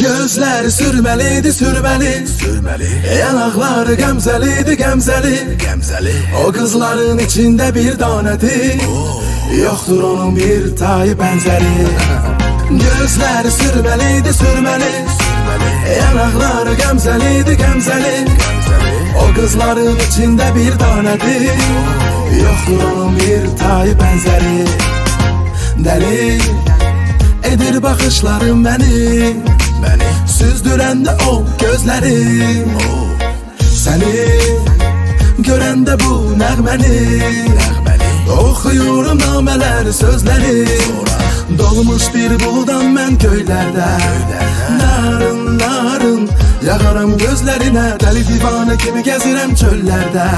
Gözleri sürmeliydi sürmeli. Sürmeli. Yanakları gemzeliydi gemzeli. Gemzeli. O kızların içinde bir taneti Yoktur onun bir tayı benzeri. Gözleri sürmeliydi sürmeli. Yanakları gemzeliydi gemzeli. O kızların içinde bir taneti Yoktur onun bir tayı benzeri. Deli edir bakışların beni Beni Süzdürende o gözlerim. Seni görende bu nəğməni Oxuyurum namələr sözləri Dolmuş bir buldan mən göylərdə Narın, narın Yağaram gözlərinə Dəli divanə kimi gəzirəm çöllərdə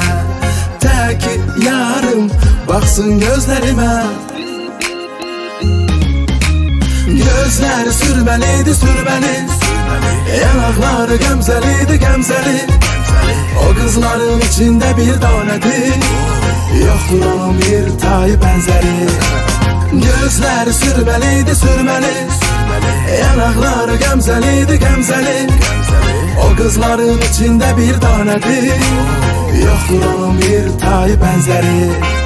Tək yarım Baxsın gözlərimə Gözləri sürməliydi sürməli Yanaqları gəmzəliydi gəmzəli O kızların içinde bir taneti Yoktur onun bir tayı benzeri. Gözleri sürmeliydi sürmeli. Yanakları gemzeliydi gemzeli O kızların içinde bir taneti Yoktur onun bir tayı benzeri